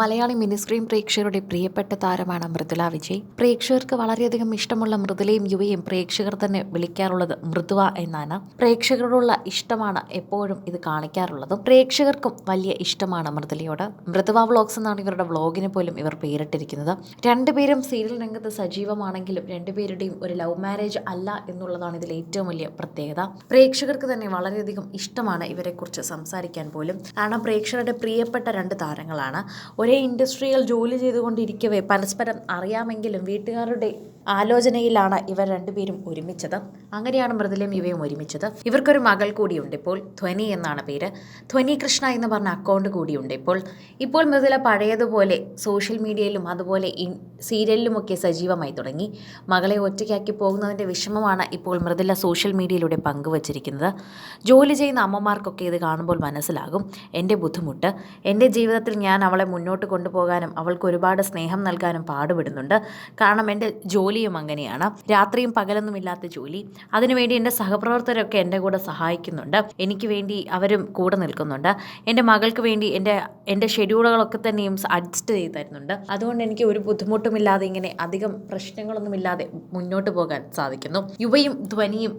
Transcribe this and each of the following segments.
Malayali mini screen പ്രേക്ഷകരുടെ പ്രിയപ്പെട്ട താരമാണ് മൃദുല വിജയ്. പ്രേക്ഷകർക്ക് വളരെയധികം ഇഷ്ടമുള്ള മൃദുലയും യുവയും പ്രേക്ഷകർ തന്നെ വിളിക്കാറുള്ളത് മൃദുവ എന്നാണ്. പ്രേക്ഷകരോടുള്ള ഇഷ്ടമാണ് എപ്പോഴും ഇത് കാണിക്കാറുള്ളത്. പ്രേക്ഷകർക്കും വലിയ ഇഷ്ടമാണ് മൃദുലയോട്. മൃദുവ വ്ളോഗ്സ് എന്നാണ് ഇവരുടെ വ്ളോഗിന് പോലും ഇവർ പേരിട്ടിരിക്കുന്നത്. രണ്ടുപേരും സീരിയൽ രംഗത്ത് സജീവമാണെങ്കിലും രണ്ടുപേരുടെയും ഒരു ലവ് മാരേജ് അല്ല എന്നുള്ളതാണ് ഇതിൽ ഏറ്റവും വലിയ പ്രത്യേകത. പ്രേക്ഷകർക്ക് തന്നെ വളരെയധികം ഇഷ്ടമാണ് ഇവരെക്കുറിച്ച് സംസാരിക്കാൻ പോലും. കാരണം പ്രേക്ഷകരുടെ പ്രിയപ്പെട്ട രണ്ട് താരങ്ങളാണ്. ഒരേ ഇൻഡസ്ട്രിയിൽ ജോലി ചെയ്തുകൊണ്ടിരിക്കവേ പരസ്പരം അറിയാമെങ്കിലും വീട്ടുകാരുടെ ആലോചനയിലാണ് ഇവർ രണ്ടുപേരും ഒരുമിച്ചത്. അങ്ങനെയാണ് മൃദുലയും ഇവയും ഒരുമിച്ചത്. ഇവർക്കൊരു മകൾ കൂടിയുണ്ട് ഇപ്പോൾ ധ്വനി എന്നാണ് പേര്. ധ്വനി കൃഷ്ണ എന്ന് പറഞ്ഞ അക്കൗണ്ട് കൂടിയുണ്ട് ഇപ്പോൾ. ഇപ്പോൾ മൃദുല പഴയതുപോലെ സോഷ്യൽ മീഡിയയിലും അതുപോലെ സീരിയലിലുമൊക്കെ സജീവമായി തുടങ്ങി. മകളെ ഒറ്റയ്ക്കാക്കി പോകുന്നതിന്റെ വിഷമമാണ് ഇപ്പോൾ മൃദുല സോഷ്യൽ മീഡിയയിലൂടെ പങ്കുവച്ചിരിക്കുന്നത്. ജോലി ചെയ്യുന്ന അമ്മമാർക്കൊക്കെ ഇത് കാണുമ്പോൾ മനസ്സിലാകും. എന്റെ ബുദ്ധിമുട്ട്. എന്റെ ജീവിതത്തിൽ ഞാൻ അവളെ മുന്നോട്ട് കൊണ്ടുപോകാനും അവൾക്ക് ഒരുപാട് സ്നേഹം നൽകാനും പാടുപെടുന്നുണ്ട്. കാരണം എന്റെ ജോലിയും അങ്ങനെയാണ്. രാത്രിയും പകലൊന്നുമില്ലാത്ത ജോലി. അതിനുവേണ്ടി എന്റെ സഹപ്രവർത്തകരൊക്കെ എന്റെ കൂടെ സഹായിക്കുന്നുണ്ട്. എനിക്ക് വേണ്ടി അവരും കൂടെ നിൽക്കുന്നുണ്ട്. എന്റെ മകൾക്ക് വേണ്ടി എന്റെ എന്റെ ഷെഡ്യൂളുകളൊക്കെ തന്നെയും അഡ്ജസ്റ്റ് ചെയ്ത് തരുന്നുണ്ട് അതുകൊണ്ട് എനിക്ക് ഒരു ബുദ്ധിമുട്ടുമില്ലാതെ ഇങ്ങനെ അധികം പ്രശ്നങ്ങളൊന്നുമില്ലാതെ മുന്നോട്ട് പോകാൻ സാധിക്കുന്നു. യുവയും ധ്വനിയും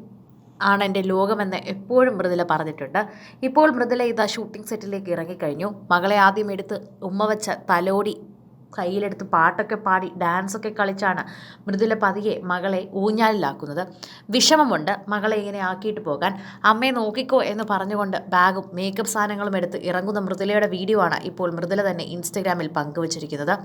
ആണ് എന്റെ ലോകമെന്ന് എപ്പോഴും മൃദുല പറഞ്ഞിട്ടുണ്ട്. ഇപ്പോൾ മൃദുല ഇതാ ഷൂട്ടിംഗ് സെറ്റിലേക്ക് ഇറങ്ങിക്കഴിഞ്ഞു. മകളെ ആദ്യം എടുത്ത് ഉമ്മ വെച്ച തലോടി കയ്യിലെടുത്ത് പാട്ടൊക്കെ പാടി ഡാൻസൊക്കെ കളിച്ചാണ് മൃദുല പതിയെ മകളെ ഊഞ്ഞാലിലാക്കുന്നത്. വിഷമമുണ്ട് മകളെ ഇങ്ങനെ ആക്കിയിട്ട് പോകാൻ. അമ്മയെ നോക്കിക്കോ എന്ന് പറഞ്ഞുകൊണ്ട് ബാഗും മേക്കപ്പ് സാധനങ്ങളും എടുത്ത് ഇറങ്ങുന്ന മൃദുലയുടെ വീഡിയോ ആണ് ഇപ്പോൾ മൃദുല തന്നെ ഇൻസ്റ്റഗ്രാമിൽ പങ്കുവച്ചിരിക്കുന്നത്.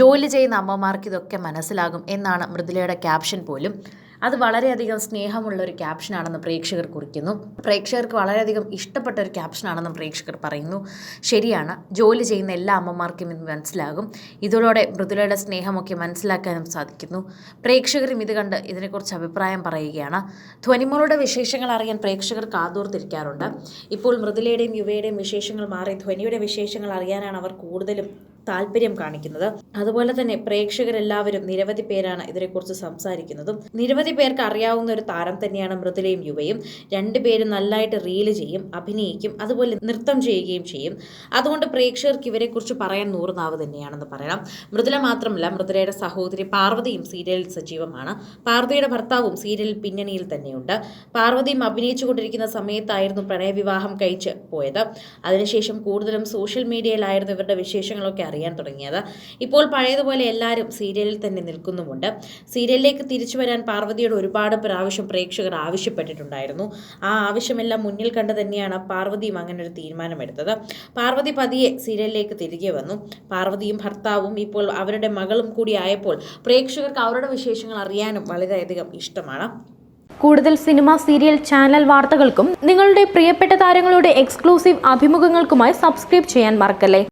ജോലി ചെയ്യുന്ന അമ്മമാർക്ക് ഇതൊക്കെ മനസ്സിലാകും എന്നാണ് മൃദുലയുടെ ക്യാപ്ഷൻ പോലും. അത് വളരെയധികം സ്നേഹമുള്ള ഒരു ക്യാപ്ഷനാണെന്ന് പ്രേക്ഷകർ കുറിക്കുന്നു. പ്രേക്ഷകർക്ക് വളരെയധികം ഇഷ്ടപ്പെട്ട ഒരു ക്യാപ്ഷനാണെന്ന് പ്രേക്ഷകർ പറയുന്നു. ശരിയാണ്. ജോലി ചെയ്യുന്ന എല്ലാ അമ്മമാർക്കും ഇത് മനസ്സിലാകും. ഇതിലൂടെ മൃദുലയുടെ സ്നേഹമൊക്കെ മനസ്സിലാക്കാനും സാധിക്കുന്നു. പ്രേക്ഷകരും ഇത് കണ്ട് ഇതിനെക്കുറിച്ച് അഭിപ്രായം പറയുകയാണ്. ധ്വനിമോളുടെ വിശേഷങ്ങൾ അറിയാൻ പ്രേക്ഷകർ കാതോർത്തിരിക്കാറുണ്ട്. ഇപ്പോൾ മൃദുലയുടെയും യുവയുടെയും വിശേഷങ്ങൾ മാറി. ധ്വനിയുടെ വിശേഷങ്ങൾ അറിയാനാണ് അവർ കൂടുതലും താല്പര്യം കാണിക്കുന്നത്. അതുപോലെ തന്നെ പ്രേക്ഷകരെല്ലാവരും നിരവധി പേരാണ് ഇതിനെക്കുറിച്ച് സംസാരിക്കുന്നതും. നിരവധി പേർക്ക് അറിയാവുന്ന ഒരു താരം തന്നെയാണ് മൃദുലയും യുവയും. രണ്ടുപേരും നല്ലതായിട്ട് റീൽ ചെയ്യും അഭിനയിക്കും അതുപോലെ നൃത്തം ചെയ്യുകയും ചെയ്യും. അതുകൊണ്ട് പ്രേക്ഷകർക്ക് ഇവരെക്കുറിച്ച് പറയാൻ നൂറുനാവ് തന്നെയാണെന്ന് പറയണം മൃദുല മാത്രമല്ല മൃദുലയുടെ സഹോദരി പാർവതിയും സീരിയലിൽ സജീവമാണ്. പാർവതിയുടെ ഭർത്താവും സീരിയലിൽ പിന്നണിയിൽ തന്നെയുണ്ട്. പാർവതിയും അഭിനയിച്ചുകൊണ്ടിരിക്കുന്ന സമയത്തായിരുന്നു പ്രണയവിവാഹം കഴിച്ച് പോയത്. അതിനുശേഷം കൂടുതലും സോഷ്യൽ മീഡിയയിലായിരുന്നു ഇവരുടെ വിശേഷങ്ങളൊക്കെ അറിയാൻ തുടങ്ങിയത്. ഇപ്പോൾ പഴയതുപോലെ എല്ലാവരും സീരിയലിൽ തന്നെ നിൽക്കുന്നുമുണ്ട്. സീരിയലിലേക്ക് തിരിച്ചു വരാൻ പാർവതിയോട് ഒരുപാട് പ്രാവശ്യം പ്രേക്ഷകർ ആവശ്യപ്പെട്ടിട്ടുണ്ടായിരുന്നു. ആ ആവശ്യമെല്ലാം മുന്നിൽ കണ്ട് തന്നെയാണ് പാർവതിയും അങ്ങനെ ഒരു തീരുമാനമെടുത്തത്. പാർവതി പതിയെ സീരിയലിലേക്ക് തിരികെ വന്നു. പാർവതിയും ഭർത്താവും ഇപ്പോൾ അവരുടെ മകളും കൂടി ആയപ്പോൾ പ്രേക്ഷകർക്ക് അവരുടെ വിശേഷങ്ങൾ അറിയാനും വളരെയധികം ഇഷ്ടമാണ്. കൂടുതൽ സിനിമ സീരിയൽ ചാനൽ വാർത്തകൾക്കും നിങ്ങളുടെ പ്രിയപ്പെട്ട താരങ്ങളുടെ എക്സ്ക്ലൂസീവ് അഭിമുഖങ്ങൾക്കുമായി സബ്സ്ക്രൈബ് ചെയ്യാൻ മറക്കല്ലേ?